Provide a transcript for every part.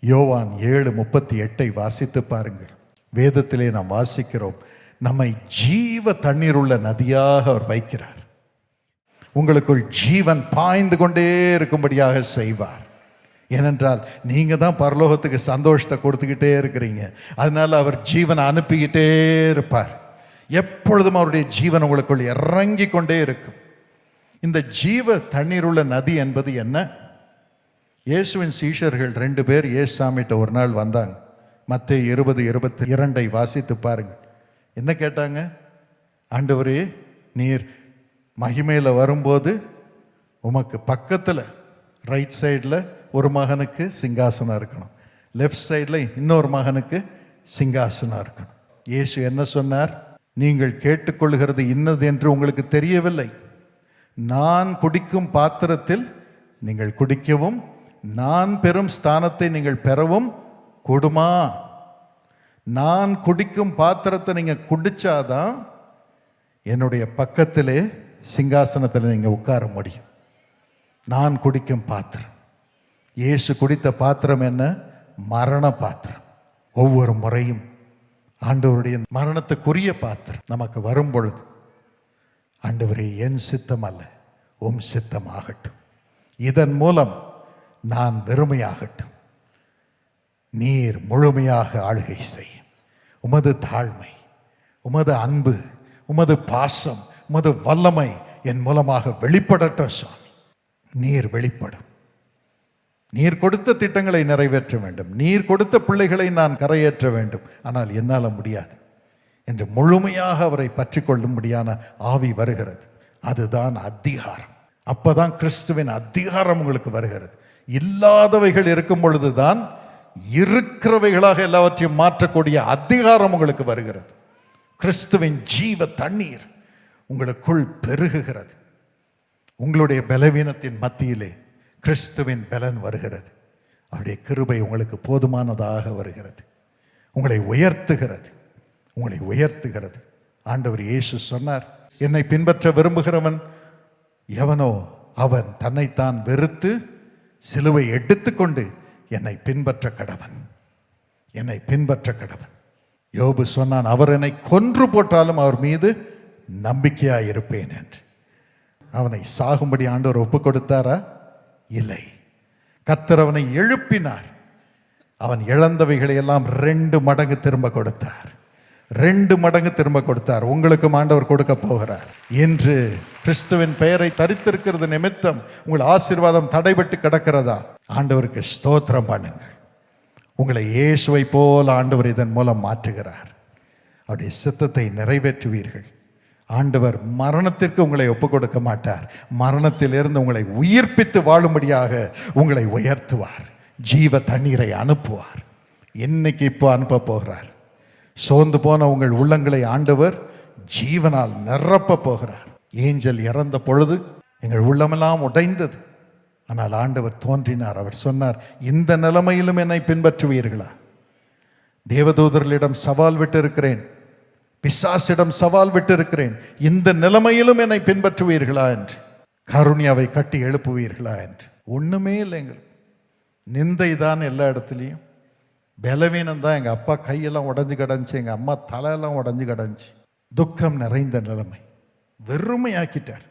யோவான் ஏழு முப்பத்தி எட்டை வாசித்து பாருங்கள். வேதத்திலே நாம் வாசிக்கிறோம் நம்மை ஜீவ தண்ணீர் உள்ள நதியாக அவர் வைக்கிறார். உங்களுக்குள் ஜீவன் பாய்ந்து கொண்டே இருக்கும்படியாக செய்வார். ஏனென்றால் நீங்கள் தான் பரலோகத்துக்கு சந்தோஷத்தை கொடுத்துக்கிட்டே இருக்கிறீங்க. அதனால் அவர் ஜீவனை அனுப்பிக்கிட்டே இருப்பார். எப்பொழுதும் அவருடைய ஜீவன் உங்களுக்குள் இறங்கி கொண்டே இருக்கும். இந்த ஜீவ தண்ணீர் உள்ள நதி என்பது என்ன? இயேசுவின் சீஷர்கள் ரெண்டு பேர் இயேசுசாமிகிட்ட ஒரு நாள் வந்தாங்க. மற்ற இருபது இருபத்தி இரண்டை வாசித்து பாருங்கள். என்ன கேட்டாங்க? ஆண்டவரே நீர் மகிமையில் வரும்போது உமக்கு பக்கத்தில் ரைட் சைடில் ஒரு மகனுக்கு சிங்காசனம் இருக்கணும். லெஃப்ட் சைடில் இன்னொரு மகனுக்கு சிங்காசனம் இருக்கணும். இயேசு என்ன சொன்னார்? நீங்கள் கேட்டுக்கொள்கிறது இன்னது என்று உங்களுக்கு தெரியவில்லை. நான் குடிக்கும் பாத்திரத்தில் நீங்கள் குடிக்கவும் நான் பெறும் ஸ்தானத்தை நீங்கள் பெறவும் கொடுமா? நான் குடிக்கும் பாத்திரத்தை நீங்கள் குடிச்சாதான் என்னுடைய பக்கத்திலே சிங்காசனத்தில் நீங்கள் உட்கார முடியும். நான் குடிக்கும் பாத்திரம். இயேசு குடித்த பாத்திரம் என்ன? மரண பாத்திரம். ஒவ்வொரு முறையும் ஆண்டவருடைய மரணத்துக்குரிய பாத்திரம் நமக்கு வரும் பொழுது ஆண்டவரே என் சித்தம் அல்ல உம் சித்தம் ஆகட்டும் இதன் மூலம் நான் வெறுமையாகட்டும். நீர் முழுமையாக ஆளுகை செய்யும் உமது தாழ்மை உமது அன்பு உமது பாசம் உமது வல்லமை என் மூலமாக வெளிப்படட்டும் சுவாமி. நீர் வெளிப்படும். நீர் கொடுத்த திட்டங்களை நிறைவேற்ற வேண்டும். நீர் கொடுத்த பிள்ளைகளை நான் கரையேற்ற வேண்டும். ஆனால் என்னால் முடியாது. என்று முழுமையாக அவரை பற்றி கொள்ளும்படியான ஆவி வருகிறது. அதுதான் அதிகாரம். அப்போதான் கிறிஸ்துவின் அதிகாரம் உங்களுக்கு வருகிறது. இல்லாதவைகள் இருக்கும் பொழுதுதான் இருக்கிறவைகளாக எல்லாவற்றையும் மாற்றக்கூடிய அதிகாரம் உங்களுக்கு வருகிறது. கிறிஸ்துவின் ஜீவ தண்ணீர் உங்களுக்குள் பெருகுகிறது. உங்களுடைய பலவீனத்தின் மத்தியிலே கிறிஸ்துவின் பலன் வருகிறது. அவருடைய கிருபை உங்களுக்கு போதுமானதாக வருகிறது. உங்களை உயர்த்துகிறது. உங்களை உயர்த்துகிறது. ஆண்டவர் இயேசு சொன்னார் என்னை பின்பற்ற விரும்புகிறவன் எவனோ அவன் தன்னைத்தான் வெறுத்து சிலுவை எடுத்துக்கொண்டு என்னை பின்பற்ற கடவன். என்னை பின்பற்ற கடவன். யோபு சொன்னான் அவர் என்னை கொன்று போட்டாலும் அவர் மீது நம்பிக்கையாக இருப்பேன் என்று. அவனை சாகும்படி ஆண்டவர் ஒப்பு கொடுத்தாரா? இல்லை. கத்தர் அவனை எழுப்பினார். அவன் இழந்தவைகளை எல்லாம் ரெண்டு மடங்கு திரும்ப கொடுத்தார். ரெண்டு மடங்கு திரும்ப கொடுத்தார். உங்களுக்கும் ஆண்டவர் கொடுக்க போகிறார். என்று கிறிஸ்துவின் பெயரை தரித்திருக்கிறது நிமித்தம் உங்கள் ஆசீர்வாதம் தடைபட்டு கிடக்கிறதா? ஆண்டவருக்கு ஸ்தோத்திரம் பண்ணுங்கள். உங்களை இயேசுவை போல் ஆண்டவர் இதன் மூலம் மாற்றுகிறார். அவருடைய சித்தத்தை நிறைவேற்றுவீர்கள். ஆண்டவர் மரணத்திற்கு உங்களை ஒப்புக் கொடுக்க மாட்டார். மரணத்திலிருந்து உங்களை உயிர்ப்பித்து வாழும்படியாக உங்களை உயர்த்துவார். ஜீவ தண்ணீரை அனுப்புவார். இன்னைக்கு இப்போ அனுப்ப போகிறார். சோர்ந்து போன உங்கள் உள்ளங்களை ஆண்டவர் ஜீவனால் நிரப்ப போகிறார். ஏஞ்சல் இறந்த பொழுது எங்கள் உள்ளமெல்லாம் உடைந்தது. ஆனால் ஆண்டவர் தோன்றினார். அவர் சொன்னார் இந்த நிலைமையிலும் என்னை பின்பற்றுவீர்களா? தேவதூதர்களிடம் சவால் விட்டு இருக்கிறேன் பிசாசிடம் சவால் விட்டு இருக்கிறேன் இந்த நிலைமையிலும் என்னை பின்பற்றுவீர்களா என்று. கருணியாவை கட்டி எழுப்புவீர்களா என்று. ஒன்றுமே இல்லை எங்களுக்கு நிந்தை தான் எல்லா இடத்துலையும். பலவீனம் தான் எங்கள் அப்பா கையெல்லாம் உடஞ்சு கிடந்துச்சு எங்கள் அம்மா தலையெல்லாம் உடஞ்சு கிடந்துச்சு. துக்கம் நிறைந்த நிலைமை. வெறுமையாக்கிட்டார்.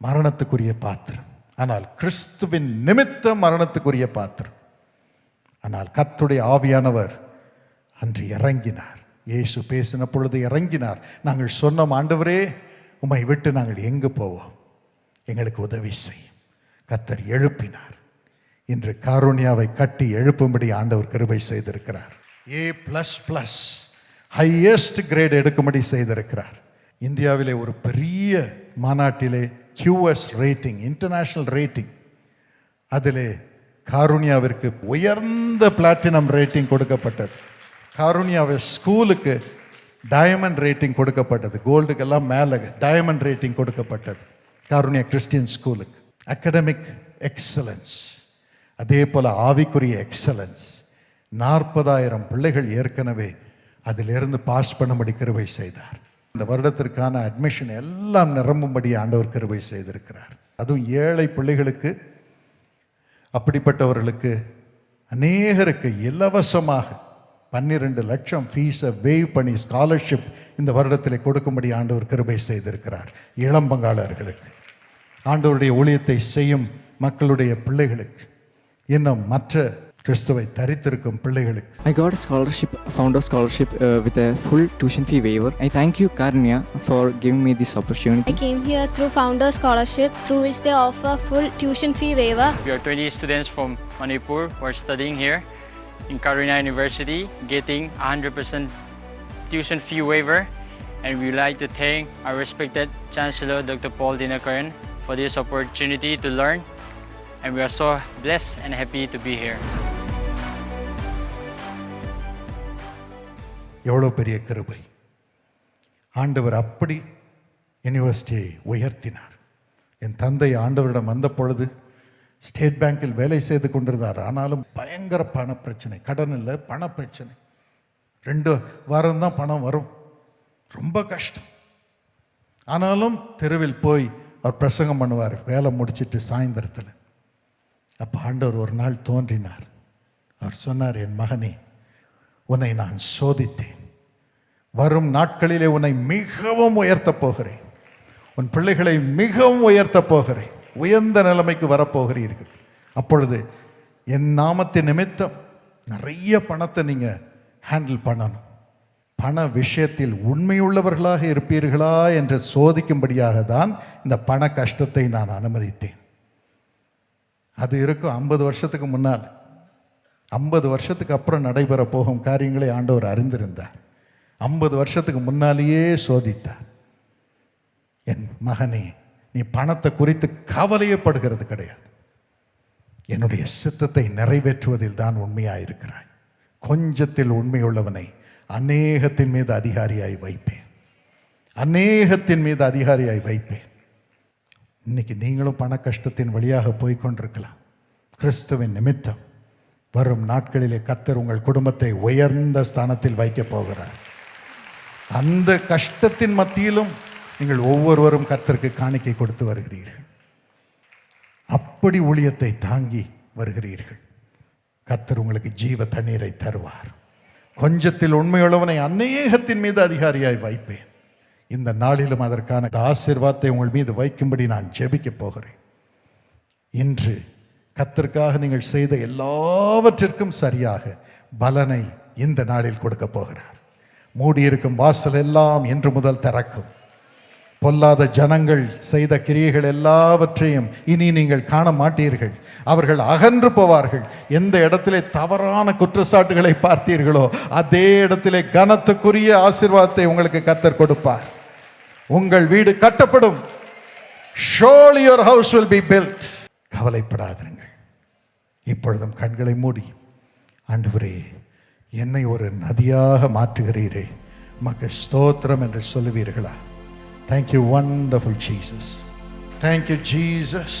மரணத்துக்குரிய பாத்திரம். ஆனால் கிறிஸ்துவின் நிமித்த மரணத்துக்குரிய பாத்திரம். ஆனால் கத்துடைய ஆவியானவர் அன்று இறங்கினார். இயேசு பேசின பொழுது இறங்கினார். நாங்கள் சொன்னோம் ஆண்டவரே உம்மை விட்டு நாங்கள் எங்கு போவோம்? எங்களுக்கு உதவி செய்யும் கத்தர் எழுப்பினார். இன்று காரோனியாவை கட்டி எழுப்பும்படி ஆண்டவர் கிருபை செய்திருக்கிறார். A plus plus highest grade எடுக்கும்படி செய்திருக்கிறார். இந்தியாவிலே ஒரு பெரிய மாநாட்டிலே கியூஎஸ் ரேட்டிங் இன்டர்நேஷ்னல் ரேட்டிங் அதிலே காருணியாவிற்கு உயர்ந்த பிளாட்டினம் ரேட்டிங் கொடுக்கப்பட்டது. காருணியாவை ஸ்கூலுக்கு டயமண்ட் ரேட்டிங் கொடுக்கப்பட்டது. கோல்டுக்கெல்லாம் மேலே டயமண்ட் ரேட்டிங் கொடுக்கப்பட்டது. காருணியா கிறிஸ்டியன் ஸ்கூலுக்கு அகடமிக் எக்ஸலன்ஸ் அதே போல் ஆவிக்குரிய எக்ஸலன்ஸ் நாற்பதாயிரம் பிள்ளைகள் ஏற்கனவே அதிலிருந்து பாஸ் பண்ணும்படி கிருபை செய்தார். இந்த வருடத்திற்கான அட்மிஷன் எல்லாம் நிரம்பும்படி ஆண்டவர் கிருபை செய்திருக்கிறார். அதுவும் ஏழை பிள்ளைகளுக்கு அப்படிப்பட்டவர்களுக்கு அநேகருக்கு இலவசமாக பன்னிரெண்டு லட்சம் ஃபீஸை வேவ் பண்ணி ஸ்காலர்ஷிப் இந்த வருடத்தில் கொடுக்கும்படி ஆண்டவர் கிருபை செய்திருக்கிறார். இளம்பங்காளர்களுக்கு ஆண்டவருடைய ஊழியத்தை செய்யும் மக்களுடைய பிள்ளைகளுக்கு. இன்னும் மற்ற கிறிஸ்துவை தரித்திருக்கும் பிள்ளைகளுக்கு I got a scholarship, a founder scholarship uh, with a full tuition fee waiver. I thank you, Karnia, for giving me this opportunity. I came here through Founder Scholarship, through which they offer full tuition fee waiver. We are 20 students from Manipur who are studying here in Karina University, getting 100% tuition fee waiver. And we would like to thank our respected Chancellor Dr. Paul Dinakaran for this opportunity to learn. And we are so blessed and happy to be here. எவ்வளோ பெரிய கிருபை. ஆண்டவர் அப்படி யூனிவர்சிட்டியை உயர்த்தினார். என் தந்தை ஆண்டவரிடம் வந்த பொழுது ஸ்டேட் பேங்கில் வேலை செய்து கொண்டிருந்தார். ஆனாலும் பயங்கர பண பிரச்சனை. கடன் இல்லை பண பிரச்சனை. ரெண்டு வாரம் தான் பணம் வரும். ரொம்ப கஷ்டம். ஆனாலும் தெருவில் போய் அவர் பிரசங்கம் பண்ணுவார். வேலை முடிச்சிட்டு சாயந்தரத்தில். அப்போ ஆண்டவர் ஒரு நாள் தோன்றினார். அவர் சொன்னார் என் மகனே உன்னை நான் சோதித்தேன். வரும் நாட்களிலே உன்னை மிகவும் உயர்த்தப் போகிறேன். உன் பிள்ளைகளை மிகவும் உயர்த்தப் போகிறேன். உயர்ந்த நிலைமைக்கு வரப்போகிறீர்கள். அப்பொழுது என் நாமத்தின் நிமித்தம் நிறைய பணத்தை நீங்கள் ஹேண்டில் பண்ணணும். பண விஷயத்தில் உண்மையுள்ளவர்களாக இருப்பீர்களா என்று சோதிக்கும்படியாக தான் இந்த பண கஷ்டத்தை நான் அனுமதித்தேன். அது இருக்கும் ஐம்பது வருஷத்துக்கு முன்னால். ஐம்பது வருஷத்துக்கு அப்புறம் நடைபெற போகும் காரியங்களை ஆண்டவர் அறிந்திருந்தார். ஐம்பது வருஷத்துக்கு முன்னாலேயே சோதித்தார். என் மகனே நீ பணத்தை குறித்து கவலையப்படுகிறது கிடையாது. என்னுடைய சித்தத்தை நிறைவேற்றுவதில் தான் உண்மையாக இருக்கிறாய் கொஞ்சத்தில் உண்மையுள்ளவனை அநேகத்தின் மீது அதிகாரியாய் வைப்பேன். அநேகத்தின் மீது அதிகாரியாய் வைப்பேன். இன்னைக்கு நீங்களும் பண கஷ்டத்தின் வழியாக போய்கொண்டிருக்கலாம் கிறிஸ்துவின் நிமித்தம் வரும் நாட்களிலே கர்த்தர் உங்கள் குடும்பத்தை உயர்ந்த ஸ்தானத்தில் வைக்கப் போகிறார். அந்த கஷ்டத்தின் மத்தியிலும் நீங்கள் ஒவ்வொருவரும் கர்த்தருக்கு காணிக்கை கொடுத்து வருகிறீர்கள். அப்படி ஊழியத்தை தாங்கி வருகிறீர்கள். கர்த்தர் உங்களுக்கு ஜீவ தண்ணீரை தருவார். கொஞ்சத்தில் உண்மையுள்ளவனை அநேகத்தின் மீது அதிகாரியாய் வைப்பேன். இந்த நாளிலும் அதற்கான ஆசீர்வாதத்தை உங்கள் மீது வைக்கும்படி நான் ஜெபிக்க போகிறேன். இன்று கத்திற்காக நீங்கள் செய்த எல்லாவற்றிற்கும் சரியாக பலனை இந்த நாளில் கொடுக்க போகிறார். மூடியிருக்கும் வாசல் எல்லாம் இன்று முதல் திறக்கும். பொல்லாத ஜனங்கள் செய்த கிரியைகள் எல்லாவற்றையும் இனி நீங்கள் காண மாட்டீர்கள். அவர்கள் அகன்று போவார்கள். எந்த இடத்திலே தவறான குற்றச்சாட்டுகளை பார்த்தீர்களோ அதே இடத்திலே கனத்துக்குரிய ஆசிர்வாதத்தை உங்களுக்கு கத்தர் கொடுப்பார். உங்கள் வீடு கட்டப்படும். Shall your house will be built கவலைப்படாதிருங்கள். இப்பொழுதும் கண்களை மூடி. ஆண்டவரே என்னை ஒரு நதியாக மாற்றுகிறீரே. மக்க ஸ்தோத்திரம் என்று சொல்லுவீர்களா? Thank you wonderful Jesus thank you Jesus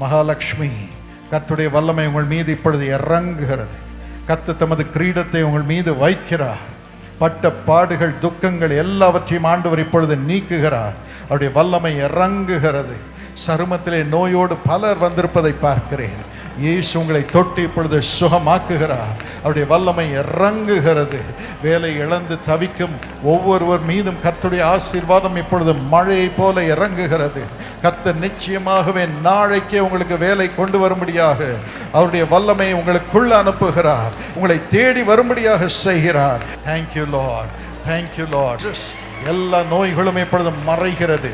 Mahalakshmi கத்துடைய வல்லமை உங்கள் மீது இப்பொழுது இறங்குகிறது. கத்து தமது கிரீடத்தை உங்கள் மீது வைக்கிறார். பட்ட பாடுகள் துக்கங்கள் எல்லாவற்றையும் ஆண்டவர் இப்பொழுது நீக்குகிறார். அவருடைய வல்லமை இறங்குகிறது. சருமத்திலே நோயோடு பலர் வந்திருப்பதை பார்க்கிறேன். இயேசு உங்களை தொட்டு இப்பொழுது சுகமாக்குகிறார். அவருடைய வல்லமை இறங்குகிறது. வேலை இழந்து தவிக்கும் ஒவ்வொருவர் மீதும் கத்துடைய ஆசீர்வாதம் இப்பொழுது மழையை போல இறங்குகிறது. கர்த்தர் நிச்சயமாகவே நாளைக்கே உங்களுக்கு வேலை கொண்டு வரும்படியாக அவருடைய வல்லமை உங்களுக்குள்ள அனுப்புகிறார். உங்களை தேடி வரும்படியாக செய்கிறார். தேங்க்யூ லார்ட் தேங்க்யூ லார்ட் எல்லா நோய்களும் இப்பொழுது மறைகிறது.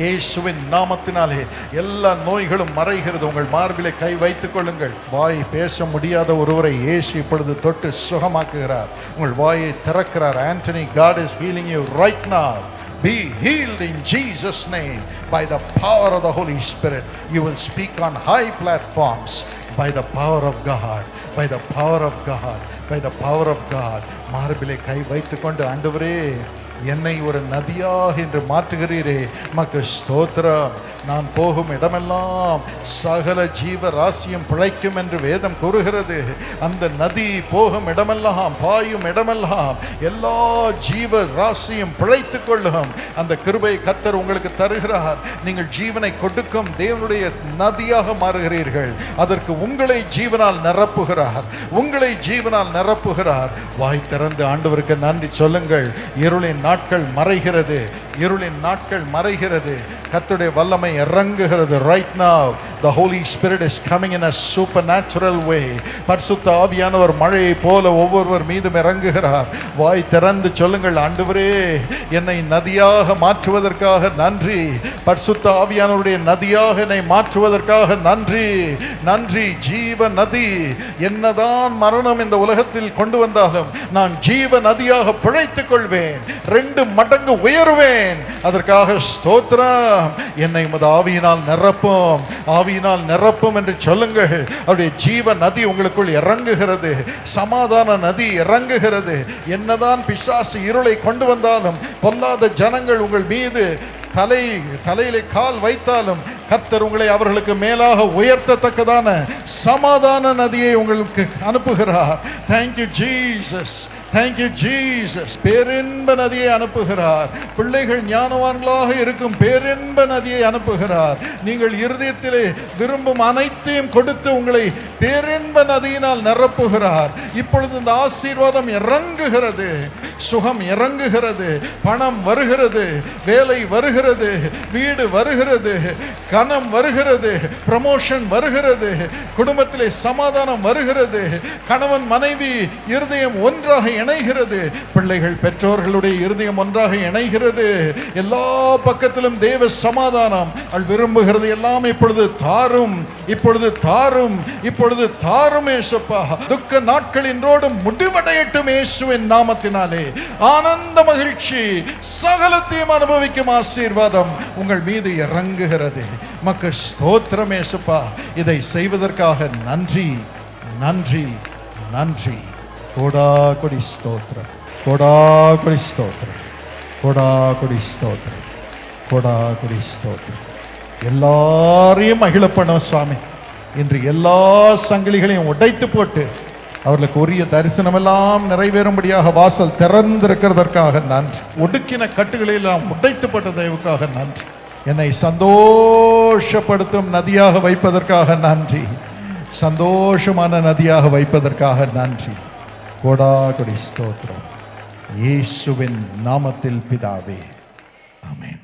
இயேசுவின் நாமத்தினாலே எல்லா நோய்களும் மறைகிறது. உங்கள் மார்பிலே கை வைத்துக் கொள்ளுங்கள். வாய் பேச முடியாத ஒருவரை இயேசு இப்பொழுது தொட்டு சுகமாக்குகிறார். உங்கள் வாயை திறக்கிறார். Antony God is healing you right now. Be healed in Jesus' name by the power of the Holy Spirit. You will speak on high platforms by the power of God, by the power of God, by the power of God. மார்பிலே கை வைத்துக்கொண்டு ஆண்டவரே என்னை ஒரு நதியாக என்று மாற்றுகிறீரே. மக்கு ஸ்தோத்திரம். நான் போகும் இடமெல்லாம் சகல ஜீவ ராசியும் பிழைக்கும் என்று வேதம் கூறுகிறது. அந்த நதி போகும் இடமெல்லாம் பாயும் இடமெல்லாம் எல்லா ஜீவ ராசியும் பிழைத்துக் கொள்ளும். அந்த கிருபை கத்தர் உங்களுக்கு தருகிறார். நீங்கள் ஜீவனை கொடுக்கும் தேவனுடைய நதியாக மாறுகிறீர்கள். அதற்கு உங்களை ஜீவனால் நிரப்புகிறார். உங்களை ஜீவனால் நிரப்புகிறார். வாய் திறந்து ஆண்டவருக்கு நன்றி சொல்லுங்கள். இருளின் நாட்கள் மறைகிறது. இருளின் நாட்கள் மறைகிறது. கத்துடைய வல்லமை இறங்குகிறது right now the holy spirit is coming in a supernatural way பரிசுத்த ஆவியானவர் மழையை போல ஒவ்வொருவர் மீதும் இறங்குகிறார். வாய் திறந்து சொல்லுங்கள் ஆண்டவரே என்னை நதியாக மாற்றுவதற்காக நன்றி. பரிசுத்த ஆவியானவருடைய நதியாக என்னை மாற்றுவதற்காக நன்றி. நன்றி ஜீவ நதி. என்னதான் மரணம் இந்த உலகத்தில் கொண்டு வந்தாலும் நான் ஜீவ நதியாக பிழைத்துக் கொள்வேன். ரெண்டு மடங்கு உயருவேன். அதற்காக ஸ்தோத்ரம் என்னை உமது ஆவியினால் நிரப்பும். ஆவியினால் நிரப்பும் என்று சொல்லுங்கள். அவருடைய ஜீவ நதி உங்களுக்குள் இறங்குகிறது. சமாதான நதி இறங்குகிறது. என்னதான் பிசாசு இருளை கொண்டு வந்தாலும் பொல்லாத ஜனங்கள் உங்கள் மீது தலை தலையிலே கால் வைத்தாலும் கத்தர் உங்களை அவர்களுக்கு மேலாக உயர்த்தத்தக்கதான சமாதான நதியை உங்களுக்கு அனுப்புகிறார். தேங்க்யூ ஜீசஸ் தேங்க்யூ ஜீசஸ் பேரின்ப நதியை அனுப்புகிறார். பிள்ளைகள் ஞானவான்களாக இருக்கும் பேரின்ப நதியை அனுப்புகிறார். நீங்கள் இருதயத்திலே விரும்பும் அனைத்தையும் கொடுத்து உங்களை பேரின்ப நதியினால் நிரப்புகிறார். இப்பொழுது இந்த ஆசீர்வாதம் இறங்குகிறது. சுகம் இறங்குகிறது பணம் வருகிறது வேலை வருகிறது வீடு வருகிறது கணம் வருகிறது ப்ரமோஷன் வருகிறது குடும்பத்திலே சமாதானம் வருகிறது கணவன் மனைவி இருதயம் ஒன்றாக இணைகிறது பிள்ளைகள் பெற்றோர்களுடைய இருதயம் ஒன்றாக இணைகிறது எல்லா பக்கத்திலும் தேவ சமாதானம். அவள் விரும்புகிறது எல்லாம் இப்பொழுது தாரும் இப்பொழுது தாரும் இப்பொழுது தாரும் ஏசப்பா. துக்க நாட்கள் இன்றோடு முடிவடையட்டும் இயேசுவின் நாமத்தினாலே. ஆனந்த மகிழ்ச்சி சகலத்தையும் அனுபவிக்கும் ஆசீர்வாதம் உங்கள் மீது இறங்குகிறது. மக்கு ஸ்தோத்திரம் ஏசப்பா. இதை செய்வதற்காக நன்றி நன்றி நன்றி. கோடா கொடி ஸ்தோத்திரம் கோடா கொடி ஸ்தோத்திரம் கோடா கொடி ஸ்தோத்திரம் கோடா கொடி ஸ்தோத்திரம். எல்லாரையும் மகிழ சுவாமி. இன்று எல்லா சங்கிலிகளையும் உடைத்து போட்டு அவர்களுக்கு உரிய தரிசனமெல்லாம் நிறைவேறும்படியாக வாசல் திறந்திருக்கிறதற்காக நன்றி. ஒடுக்கின கட்டுகளை எல்லாம் உடைத்து தயவுக்காக நன்றி. என்னை சந்தோஷப்படுத்தும் நதியாக வைப்பதற்காக நன்றி. சந்தோஷமான நதியாக வைப்பதற்காக நன்றி. கோடா ஸ்தோத்திரம். இயேசுவின் நாமத்தில் பிதாவே. ஆமென்.